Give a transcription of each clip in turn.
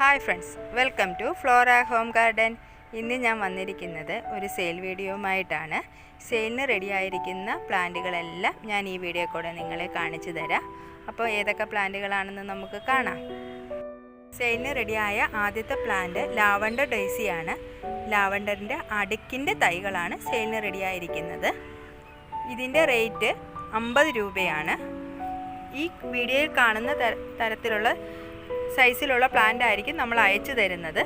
Hi friends welcome to Flora home garden. ഇന്ന് ഞാൻ വന്നിരിക്കുന്നത് ഒരു സെയിൽ വീഡിയോയുമായിട്ടാണ്. സെയിലിന് റെഡിയായിരിക്കുന്ന പ്ലാന്റുകളെല്ലാം ഞാൻ ഈ വീഡിയോ കൂടെ നിങ്ങളെ കാണിച്ചു തരാം. അപ്പോൾ ഏതൊക്കെ പ്ലാന്റുകളാണെന്ന് നമുക്ക് കാണാം. സെയിലിന് റെഡിയായ ആദ്യത്തെ പ്ലാന്റ് ലാവണ്ടർ ഡേസിയാണ് ലാവണ്ടറിന്റെ അടുക്കിന്റെ തൈകളാണ് സെയിലിന് റെഡിയായിരിക്കുന്നത് ഇതിന്റെ റേറ്റ് അമ്പത് രൂപയാണ്. ഈ വീഡിയോയിൽ കാണുന്ന തരത്തിലുള്ള സൈസിലുള്ള പ്ലാന്റ് ആയിരിക്കും നമ്മൾ അയച്ചു തരുന്നത്.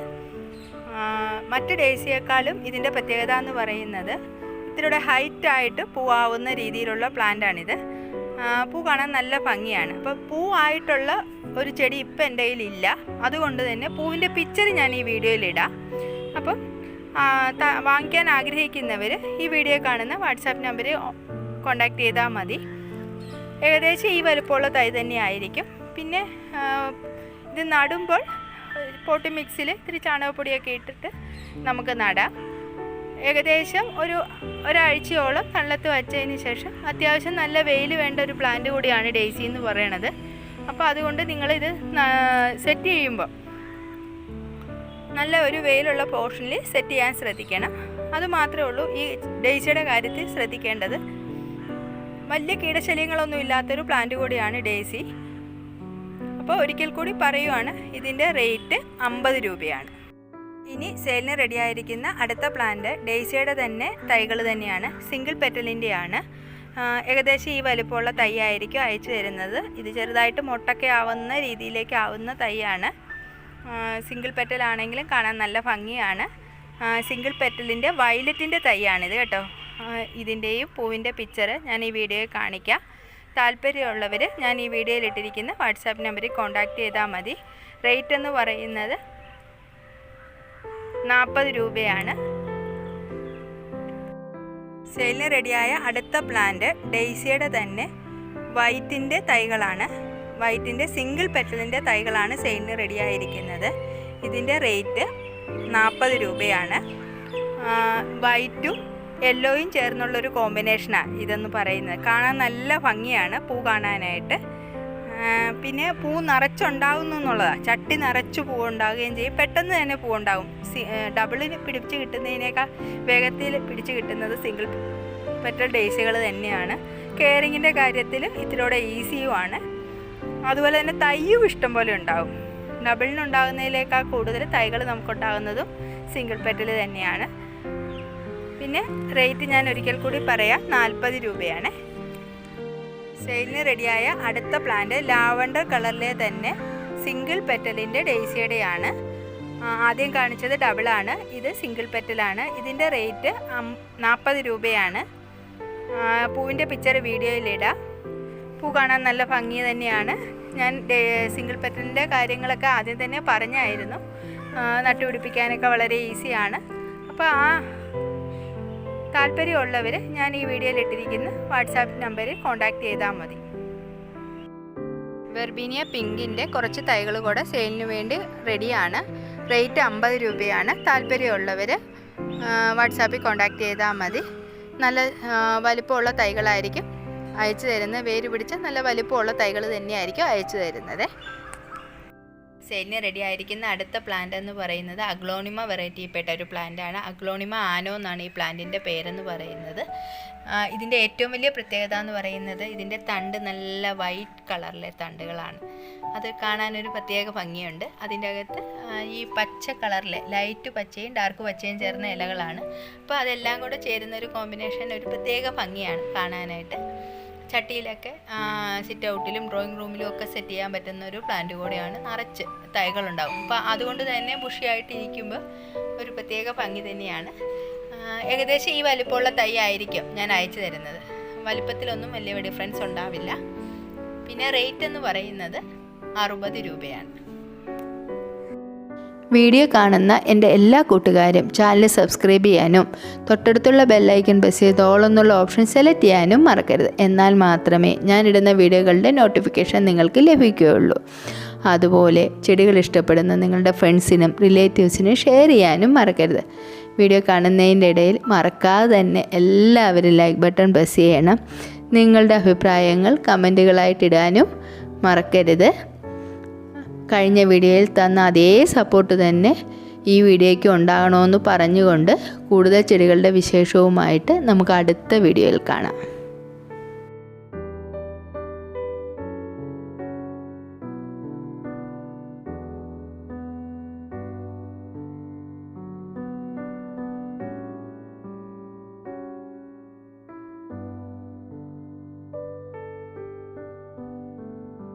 മറ്റ് ഡേസിയേക്കാളും ഇതിന്റെ പ്രത്യേകത എന്ന് പറയുന്നത് ഇത്തിരിയുടെ ഹൈറ്റായിട്ട് പൂവാവുന്ന രീതിയിലുള്ള പ്ലാന്റാണിത് പൂ കാണാൻ നല്ല ഭംഗിയാണ്. അപ്പോൾ പൂ ആയിട്ടുള്ള ഒരു ചെടി ഇപ്പം എന്റെ കയ്യിലില്ല അതുകൊണ്ട് തന്നെ പൂവിന്റെ പിക്ചർ ഞാൻ ഈ വീഡിയോയിലിടാം അപ്പം വാങ്ങിക്കാൻ ആഗ്രഹിക്കുന്നവർ ഈ വീഡിയോ കാണുന്ന വാട്സാപ്പ് നമ്പറിൽ കോണ്ടാക്ട് ചെയ്താൽ മതി. ഏകദേശം ഈ വലുപ്പമുള്ള തൈ തന്നെ ആയിരിക്കും പിന്നെ ഇത് നടുമ്പോൾ പോട്ടി മിക്സിൽ ഇത്തിരി ചാണകപ്പൊടിയൊക്കെ ഇട്ടിട്ട് നമുക്ക് നടാം. ഏകദേശം ഒരു ഒരാഴ്ചയോളം കള്ളത്ത് വച്ചതിന് ശേഷം അത്യാവശ്യം നല്ല വെയിൽ വേണ്ട ഒരു പ്ലാന്റ് കൂടിയാണ് ഡേസി എന്ന് പറയണത്. അപ്പോൾ അതുകൊണ്ട് നിങ്ങളിത് സെറ്റ് ചെയ്യുമ്പോൾ നല്ല ഒരു വെയിലുള്ള പോർഷനിൽ സെറ്റ് ചെയ്യാൻ ശ്രദ്ധിക്കണം. അത് മാത്രമേ ഉള്ളൂ ഈ ഡേസിയുടെ കാര്യത്തിൽ ശ്രദ്ധിക്കേണ്ടത്. വലിയ കീടശല്യങ്ങളൊന്നും ഇല്ലാത്തൊരു പ്ലാന്റ് കൂടിയാണ് ഡേസി. അപ്പോൾ ഒരിക്കൽ കൂടി പറയുവാണ് ഇതിന്റെ റേറ്റ് അമ്പത് രൂപയാണ്. ഇനി സെയിലിന് റെഡിയായിരിക്കുന്ന അടുത്ത പ്ലാന്റ് ഡേസിയുടെ തന്നെ തൈകൾ തന്നെയാണ് സിംഗിൾ പെറ്റലിന്റെയാണ്. ഏകദേശം ഈ വലുപ്പമുള്ള തൈ ആയിരിക്കും അയച്ചു തരുന്നത്. ഇത് ചെറുതായിട്ട് മുട്ടൊക്കെ ആവുന്ന രീതിയിലേക്ക് ആവുന്ന തൈയാണ്. സിംഗിൾ പെറ്റലാണെങ്കിലും കാണാൻ നല്ല ഭംഗിയാണ്. സിംഗിൾ പെറ്റലിന്റെ വയലറ്റിന്റെ തൈയാണിത് കേട്ടോ. ഇതിന്റെയും പൂവിന്റെ പിക്ചർ ഞാൻ ഈ വീഡിയോയിൽ കാണിക്കാം. താല്പര്യമുള്ളവർ ഞാൻ ഈ വീഡിയോയിൽ ഇട്ടിരിക്കുന്ന വാട്സാപ്പ് നമ്പറിൽ കോൺടാക്റ്റ് ചെയ്താൽ മതി. റേറ്റ് എന്ന് പറയുന്നത് നാൽപ്പത് രൂപയാണ്. സെയിലിന് റെഡിയായ അടുത്ത പ്ലാന്റ് ഡെയ്സിയുടെ തന്നെ വൈറ്റിന്റെ തൈകളാണ്. വൈറ്റിന്റെ സിംഗിൾ പെറ്റലിന്റെ തൈകളാണ് സെയിലിന് റെഡിയായിരിക്കുന്നത് ഇതിന്റെ റേറ്റ് നാൽപ്പത് രൂപയാണ്. വൈറ്റും യെല്ലോയും ചേർന്നുള്ളൊരു കോമ്പിനേഷനാണ് ഇതെന്ന് പറയുന്നത്. കാണാൻ നല്ല ഭംഗിയാണ് പൂ കാണാനായിട്ട്. പിന്നെ പൂ നിറച്ചുണ്ടാകുന്നു എന്നുള്ളതാണ് ചട്ടി നിറച്ച് പൂ ഉണ്ടാവുകയും ചെയ്യും. പെട്ടെന്ന് തന്നെ പൂ ഉണ്ടാകും ഡബിളിന് പിടിച്ച് കിട്ടുന്നതിനേക്കാൾ വേഗത്തിൽ പിടിച്ച് കിട്ടുന്നത് സിംഗിൾ പെറ്റൽ ഡേയ്സുകൾ തന്നെയാണ്. കെയറിങ്ങിന്റെ കാര്യത്തിൽ ഇതിലൂടെ ഈസിയുമാണ് അതുപോലെ തന്നെ തയ്യും ഇഷ്ടം പോലെ ഉണ്ടാവും ഡബിളിനുണ്ടാകുന്നതിനേക്കാൾ കൂടുതൽ തൈകൾ നമുക്കുണ്ടാകുന്നതും സിംഗിൾ പെറ്റൽ തന്നെയാണ്. പിന്നെ റേറ്റ് ഞാൻ ഒരിക്കൽ കൂടി പറയാം. നാൽപ്പത് രൂപയാണ്. സെയിലിന് റെഡിയായ അടുത്ത പ്ലാന്റ് ലാവണ്ടർ കളറിലെ തന്നെ സിംഗിൾ പെറ്റലിന്റെ ഡേസിയുടെയാണ് ആ, ആദ്യം കാണിച്ചത് ഡബിളാണ് ഇത് സിംഗിൾ പെറ്റലാണ് ഇതിന്റെ റേറ്റ് നാൽപ്പത് രൂപയാണ്. പൂവിന്റെ പിക്ചർ വീഡിയോയിലിടാം പൂ കാണാൻ നല്ല ഭംഗി തന്നെയാണ്. ഞാൻ സിംഗിൾ പെറ്റലിന്റെ കാര്യങ്ങളൊക്കെ ആദ്യം തന്നെ പറഞ്ഞായിരുന്നു. നട്ടുപിടിപ്പിക്കാനൊക്കെ വളരെ ഈസിയാണ് അപ്പോൾ ആ താല്പര്യമുള്ളവർ ഞാൻ ഈ വീഡിയോയിൽ ഇട്ടിരിക്കുന്ന വാട്സാപ്പ് നമ്പറിൽ കോൺടാക്ട് ചെയ്താൽ മതി. വെർബീനിയ പിങ്കിന്റെ കുറച്ച് തൈകൾ കൂടെ സെയിലിന് വേണ്ടി റെഡിയാണ്. റേറ്റ് അമ്പത് രൂപയാണ്. താല്പര്യമുള്ളവർ വാട്സാപ്പിൽ കോൺടാക്ട് ചെയ്താൽ മതി. നല്ല വലിപ്പമുള്ള തൈകളായിരിക്കും അയച്ചു തരുന്നത്. വേര് പിടിച്ച നല്ല വലിപ്പമുള്ള തൈകൾ തന്നെയായിരിക്കും അയച്ചു തരുന്നത്. സെയിലിന് റെഡി ആയിരിക്കുന്ന അടുത്ത പ്ലാന്റ് എന്ന് പറയുന്നത് അഗ്ലോണിമ വെറൈറ്റിയിൽപ്പെട്ട ഒരു പ്ലാന്റാണ് അഗ്ലോണിമ ആനോ എന്നാണ് ഈ പ്ലാന്റിന്റെ പേരെന്ന് പറയുന്നത്. ഇതിന്റെ ഏറ്റവും വലിയ പ്രത്യേകത എന്ന് പറയുന്നത് ഇതിന്റെ തണ്ട് നല്ല വൈറ്റ് കളറിലെ തണ്ടുകളാണ്. അത് കാണാനൊരു പ്രത്യേക ഭംഗിയുണ്ട്. അതിന്റെ അകത്ത് ഈ പച്ച കളറിലെ ലൈറ്റ് പച്ചയും ഡാർക്ക് പച്ചയും ചേർന്ന ഇലകളാണ്. അപ്പോൾ അതെല്ലാം കൂടെ ചേരുന്ന ഒരു കോമ്പിനേഷൻ ഒരു പ്രത്യേക ഭംഗിയാണ് കാണാനായിട്ട്. ചട്ടിയിലൊക്കെ സിറ്റ് ഔട്ടിലും ഡ്രോയിങ് റൂമിലും ഒക്കെ സെറ്റ് ചെയ്യാൻ പറ്റുന്ന ഒരു പ്ലാന്റ് കൂടെയാണ് നിറച്ച് തൈകളുണ്ടാവും. അപ്പോൾ അതുകൊണ്ട് തന്നെ ബുഷിയായിട്ടിരിക്കുമ്പോൾ ഒരു പ്രത്യേക ഭംഗി തന്നെയാണ്. ഏകദേശം ഈ വലിപ്പമുള്ള തൈ ആയിരിക്കും ഞാൻ അയച്ചു തരുന്നത്. വലിപ്പത്തിലൊന്നും വലിയ ഡിഫറൻസ് ഉണ്ടാവില്ല. പിന്നെ റേറ്റ് എന്ന് പറയുന്നത് അറുപത് രൂപയാണ്. വീഡിയോ കാണുന്ന എന്റെ എല്ലാ കൂട്ടുകാരും ചാനൽ സബ്സ്ക്രൈബ് ചെയ്യാനും തൊട്ടടുത്തുള്ള ബെല്ലൈക്കൺ പ്രസ് ചെയ്ത് ഓൾ എന്നുള്ള ഓപ്ഷൻ സെലക്ട് ചെയ്യാനും മറക്കരുത്. എന്നാൽ മാത്രമേ ഞാനിടുന്ന വീഡിയോകളുടെ നോട്ടിഫിക്കേഷൻ നിങ്ങൾക്ക് ലഭിക്കുകയുള്ളൂ. അതുപോലെ ചെടികൾ ഇഷ്ടപ്പെടുന്ന നിങ്ങളുടെ ഫ്രണ്ട്സിനും റിലേറ്റീവ്സിനും ഷെയർ ചെയ്യാനും മറക്കരുത്. വീഡിയോ കാണുന്നതിന്റെ ഇടയിൽ മറക്കാതെ തന്നെ എല്ലാവരും ലൈക്ക് ബട്ടൺ പ്രസ് ചെയ്യണം. നിങ്ങളുടെ അഭിപ്രായങ്ങൾ കമന്റുകളായിട്ടിടാനും മറക്കരുത്. കഴിഞ്ഞ വീഡിയോയിൽ തന്ന അതേ സപ്പോർട്ട് തന്നെ ഈ വീഡിയോയ്ക്ക് ഉണ്ടാകണമെന്ന് പറഞ്ഞുകൊണ്ട് കൂടുതൽ ചെടികളുടെ വിശേഷവുമായിട്ട് നമുക്ക് അടുത്ത വീഡിയോയിൽ കാണാം.